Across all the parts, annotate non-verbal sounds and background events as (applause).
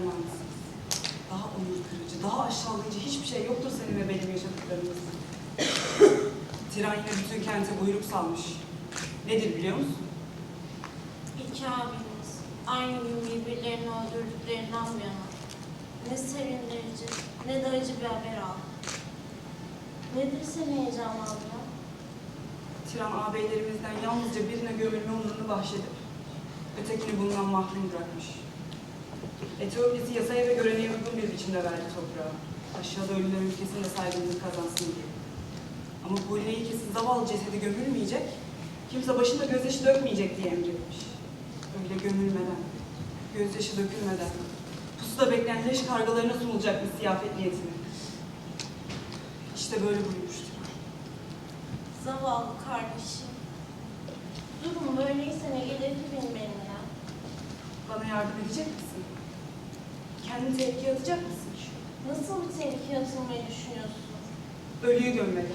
dermansız, daha onur kırıcı, daha aşağılayıcı hiçbir şey yoktur senin ve benim yaşadıklarımız. (clears throat) Tiran yine bütün kente buyruk salmış. Nedir biliyor musun? İki abimiz aynı gün birbirlerini öldürdüklerinden bu yana ne sevindirici ne de acı bir haber aldık. Nedir seni heyecanlandıran? Tiran ağabeylerimizden yalnızca birine gömülme onurunu bahşedip ötekini bundan mahrum bırakmış. Etiyopya'sı yasaya ve göreneğe uygun bir biçimde verdi toprağa. Aşağıda ölüler ülkesinde saygınlık kazansın diye. Ama Poline'yi kesin zavallı cesedi gömülmeyecek, kimse başında gözyaşı dökmeyecek diye emretmiş. Öyle gömülmeden, gözyaşı dökülmeden, pusuda bekleyen leş kargalarına sunulacak bir ziyafet niyetine. İşte böyle buyurmuştur. Zavallı kardeşim. Durum böyleyse ne gelir ki benim elimden? Bana yardım edecek misin? Kendini tehlikeye atacak mısın? Nasıl bir tehlikeye atılmayı düşünüyorsun? Ölüyü gömmeli.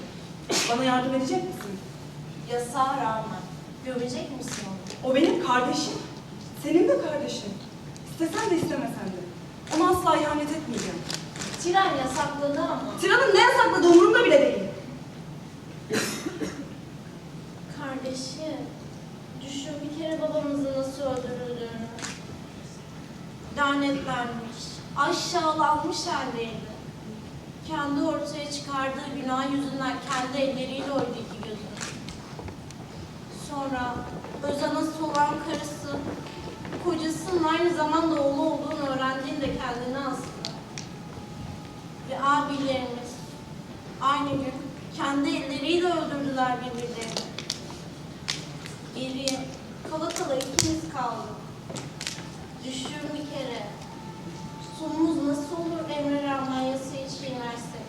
Bana yardım edecek misin? Yasağa rağmen gömecek misin onu? O benim kardeşim. Senin de kardeşin. İstesen de istemesen de. Ona asla ihanet etmeyeceğim. Tiran yasakladı ama. Tiran'ın ne yasakladığı umurumda bile değil. Kardeşim, düşün bir kere babamızın nasıl öldürüldüğünü. Lanetlenmiş, aşağılanmış haldeydi. Kendi ortaya çıkardığı günah yüzünden kendi elleriyle oydu iki gözünü. Sonra öz anası olan karısı, kocasının aynı zamanda oğlu olduğunu öğrendiğinde kendini astı. Ve abilerimiz aynı gün kendi elleriyle öldürdüler birbirlerini. Geriye kala kala ikimiz kaldık. Düşün bir kere. Sonumuz nasıl olur Emre Rahman yasayı hiç bilmezsek?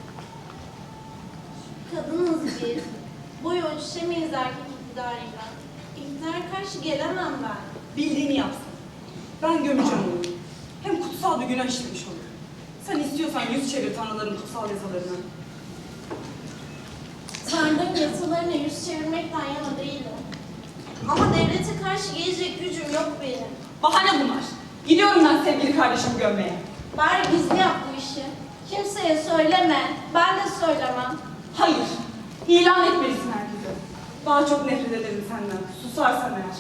Kadınız biz. Boy ölçüşemeyiz erkek iktidarıyla. İktidara karşı gelemem ben. Bildiğini yapsın. Ben gömeceğim onu. Hem kutsal bir günah işlemiş olur. Sen istiyorsan yüz çevir tanrıların kutsal yasalarına. Tanrı'nın yasalarına yüz çevirmekten yana değilim. Ama devlete karşı gelecek gücüm yok benim. Bahane bunlar. Gidiyorum ben sevgili kardeşimi gömmeye. Bari gizli yap bu işi. Kimseye söyleme. Ben de söylemem. Hayır. İlan etmelisin herkese. Daha çok nefret ederim senden. Susarsan eğer.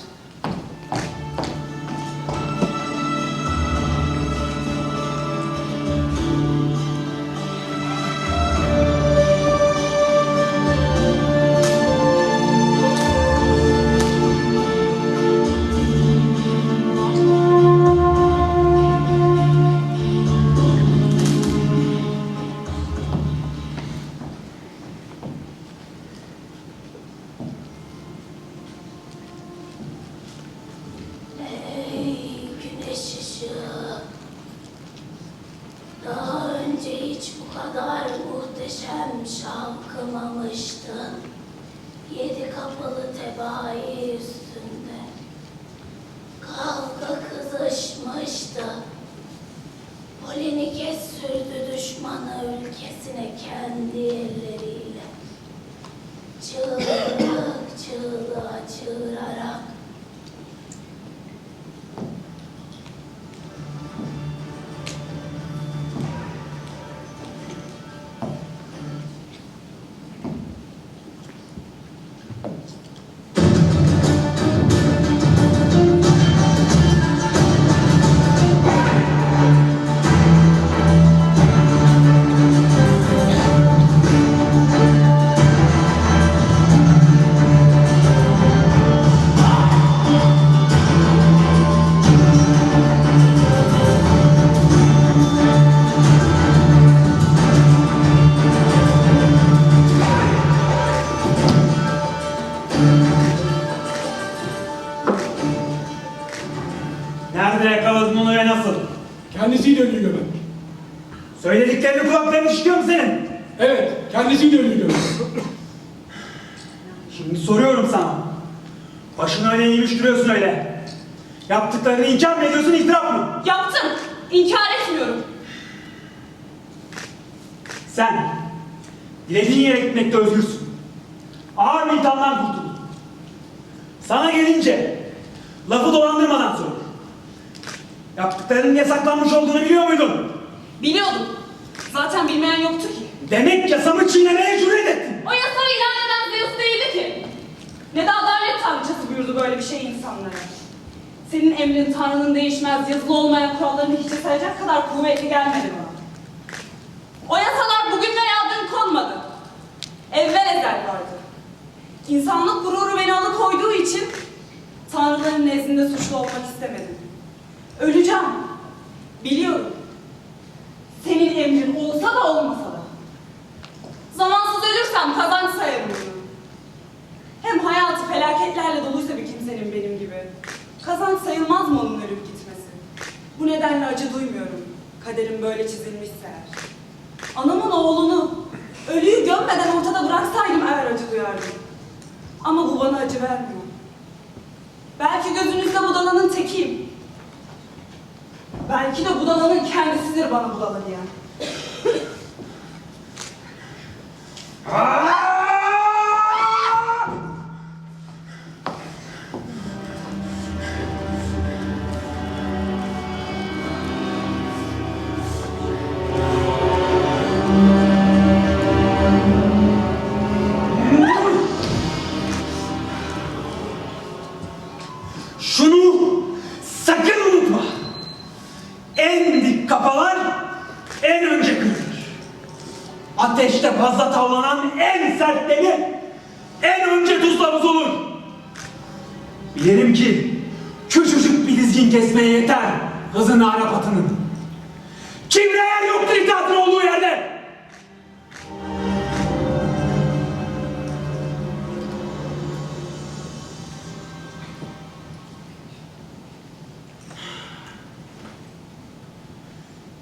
Hiç bu kadar muhteşem şalkımamıştın. Yedi kapalı tebaayı üstünde. Kavga kızışmıştı. Polinike sürdü düşmanı ülkesine kendi elleriyle. Çığlık eğmiş duruyorsun öyle. Yaptıklarını inkar mı ediyorsun, itiraf mı? Yaptım. İnkar etmiyorum. Sen Dilediğin yere gitmekte özgürsün. Ağır bir ithamdan kurtuldun. Sana gelince lafı dolandırmadan sor. Yaptıklarının yasaklanmış olduğunu biliyor muydun? Biliyordum. Zaten bilmeyen yoktu ki. Demek yasamı çiğnemeye cüret ettin. O yasağı ilan eden Zeus değildi ki. Ne tanrıçası buyurdu böyle bir şey insanlara. Senin emrin Tanrı'nın değişmez, yazılı olmayan kurallarını hiçe sayacak kadar kuvvetli gelmedi bana. O yasalar bugün veya dün konmadı. Evvel ezel vardı. İnsanlık gururu beni alıkoyduğu için Tanrıların nezdinde suçlu olmak istemedim. Öleceğim. Biliyorum. Senin emrin olsa da olmasa da. Zamansız ölürsem kazanç. Hem hayatı felaketlerle doluysa bir kimsenin benim gibi. Kazanç sayılmaz mı onun ölüp gitmesi? Bu nedenle acı duymuyorum. Kaderim böyle çizilmişse eğer. Anamın oğlunu ölüyü gömmeden ortada bıraksaydım eğer acı duyardım. Ama bu bana acı vermiyor. Belki gözünüzde budalanın tekiyim. Belki de budalanın kendisidir bana budala diyen. Ateşte fazla tavlanan en sert demir en önce tuzla olur. Bilirim ki küçücük bir dizgin kesmeye yeter hızın Arap atının. Kimreye yoktur itaatın olduğu yerde.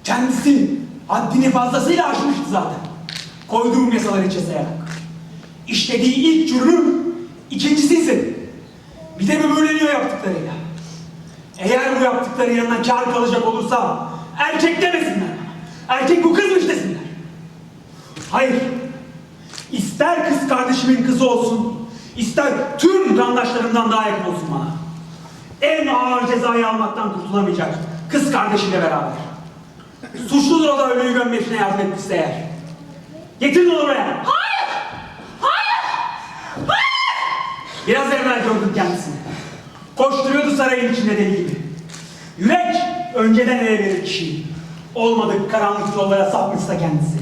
Kendisi haddini fazlasıyla aşmıştı zaten. Koyduğum yasaları sayarak. İşlediği ilk cürmün ikincisi ise bir de böbürleniyor yaptıklarıyla. Eğer bu yaptıkları yanına kar kalacak olursa erkek demesinler. Erkek bu kızmış desinler. Hayır. İster kız kardeşimin kızı olsun, ister tüm kandaşlarımdan daha yakın olsun bana. En ağır cezayı almaktan kurtulamayacak kız kardeşiyle beraber. Suçludur o da ölüyü gömme işine yardım etmişse eğer. Getirin onu buraya. Hayır! Hayır! Biraz evvel gördüm kendisini. Koşturuyordu sarayın içinde deli gibi. Yürek önceden ele verir kişiyi. Olmadık karanlık yollara sapmışsa kendisi.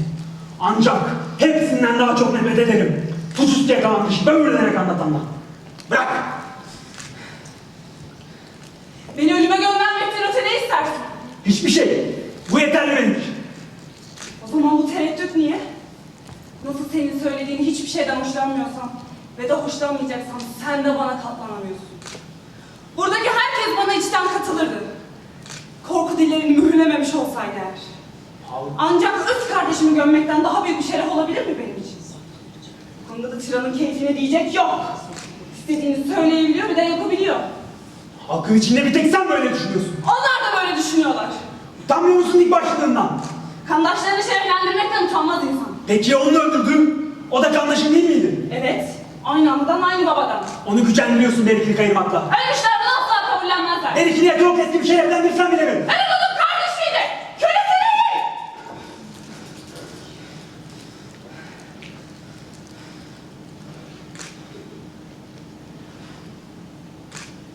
Ancak hepsinden daha çok nefret ederim. Suçüstü yakalanmış, böbürlenerek anlatanlar. Bırak! Beni ölüme göndermekten öte ne istersin? Hiçbir şey. Bu yeterli benim için. O zaman bu tereddüt niye? Nasıl senin söylediğin hiçbir şeyden hoşlanmıyorsam ve de hoşlanmayacaksam sen de bana katlanamıyorsun. Buradaki herkes bana içten katılırdı. Korku dillerini mühürlememiş olsaydı eğer. Ancak öz kardeşimi gömmekten daha büyük bir şeref olabilir mi benim için? Bu konuda da tiranın keyfine diyecek yok. İstediğini söyleyebiliyor bir de yapabiliyor. Halkın içinde bir tek sen böyle düşünüyorsun. Onlar da böyle düşünüyorlar. Utanmıyor musun ilk başladığından? Kandaşlarını şereflendirmekten utanmaz insan. Peki ya onu öldürdün? O da kandaşın değil miydi? Evet, aynı anadan aynı babadan. Onu gücenliyorsun Berikli kayırmakla. Ölmüşler bunu asla kabullenmezler. Berikli'ye çok eski bir şey evlendirsen bile mi? Benim onun kardeşiydi. Kölesi değil.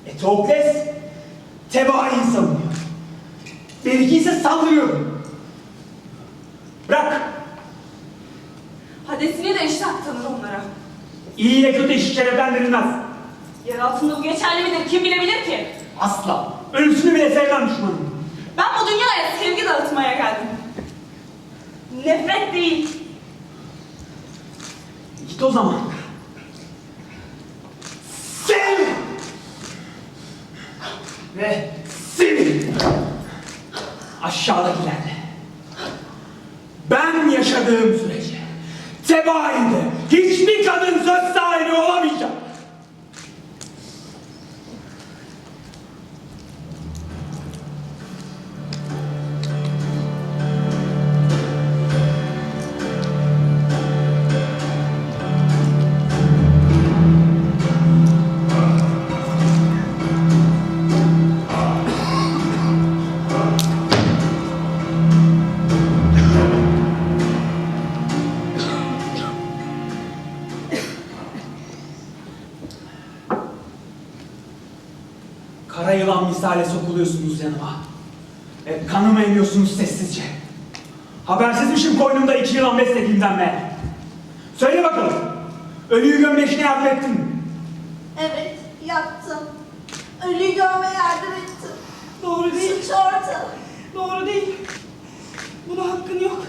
Eteokles tebaayı savunuyor. Beriki ise saldırıyor. Bırak. De iştah tanır onlara. İyi ile kötü işi şereflendirilmez. Yer altında bu geçerli midir kim bilebilir ki? Asla. Ölüsünü bile sevmem düşmanım. Ben bu dünyaya sevgi dağıtmaya geldim. Nefret değil. Git o zaman. Sev! Ve sevin. Aşağıdakilerle. Ben yaşadığım Habersizmişim koynumda iki yılan beslediğimden meğer. Söyle bakalım. Ölüyü gömme işine yardım ettin mi? Evet, yaptım. Ölüyü görmeye yardım ettim. Doğru değil. Suç ortada. Doğru değil. Buna hakkın yok.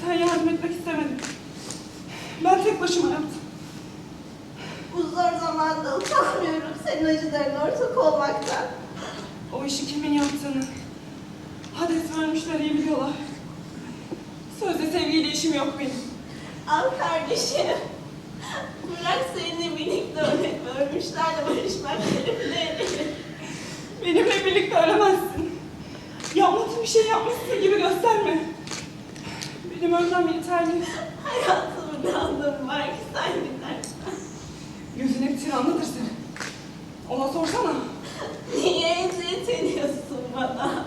Sen yardım etmek istemedin. Ben tek başıma yaptım. Bu zor zamanda utanmıyorum senin acılarına ortak olmaktan. O işi kimin yaptığını Hades ve ölmüşler iyi biliyorlar. Sözde sevgiyle işim yok benim. Al kardeşim. Bırak seninle birlikte ölmek ve ölmüşlerle barışmak şerefine Benimle birlikte ölemezsin. Yapmadığın bir şey yapmışsın gibi gösterme. Benim ölmem yeterli. Hayatımın ne anlamı var ki sen gidersen. Gözün hep tiranlıdır senin. Ona sorsana. Niye eziyet ediyorsun bana?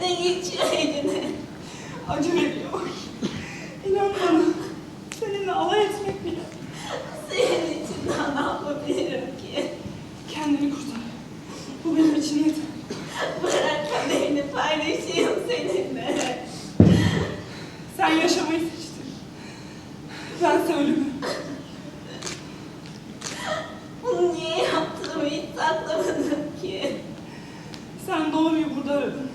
Ne geçiyor? Acı veriyor. İnan bana. Seninle alay etmek bile. Senin için daha ne yapabilirim ki? Kendini kurtar. Bu benim için yeter. Bırak kaderini paylaşayım seninle. Sen yaşamayı seçtin. Bense ölümü. Bunu niye yaptığımı hiç saklamadım ki. Sen doğruyu burada aradın.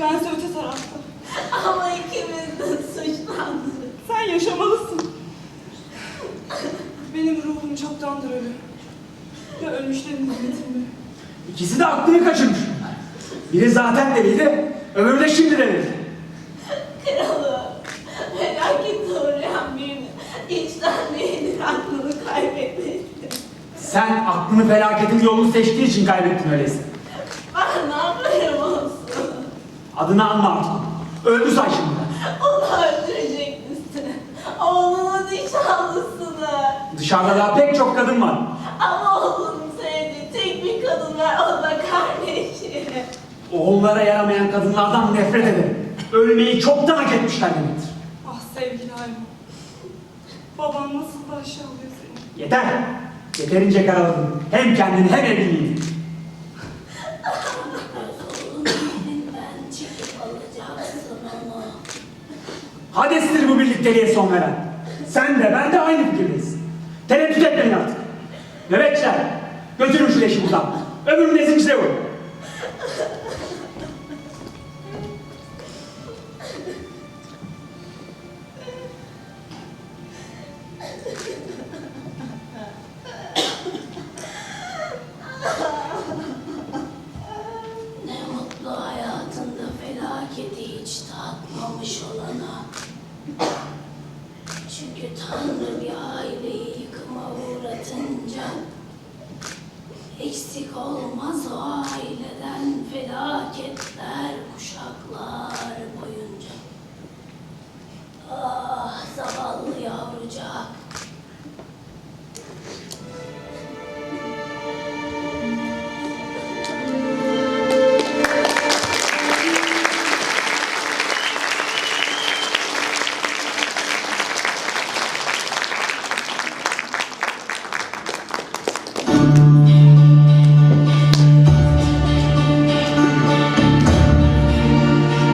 Bense öte tarafta. Ama ikimiz de suçlandık. Sen yaşamalısın. Benim ruhum çoktandır ölü. Ve ölmüşlerin hizmetinde. İkisi de aklını kaçırmış bunlar. Biri zaten deliydi, öbürü de şimdi deliydi. Kralı felaket uğrayan birini içten değildir aklını kaybetmişti. Sen aklını felaketin yolunu seçtiği için kaybettin öyleyse. Ben ne yaparım olsun? Adını anma artık. Öldü say şimdi. Onu öldürecek misin? Oğlunun nişanlısını. Dışarıda daha pek çok kadın var. Oğullara yaramayan kadınlardan nefret ederim. Ölmeyi çoktan hak etmişler demektir. Ah sevgili Ayma. Baban nasıl da aşağılıyor seni. Yeter. Yeterince karaladın. Hem kendini hem evliliğini. Hades'tir bu birlikteliğe son veren. Sen de ben de aynı fikirdeyiz. Tereddüt etmeyin artık. Nöbetçiler, götürün şu leşi buradan. Öbürünü de zincire vurun. olmaz o aileden felaketler kuşaklar boyunca. Ah zavallı yavrucak.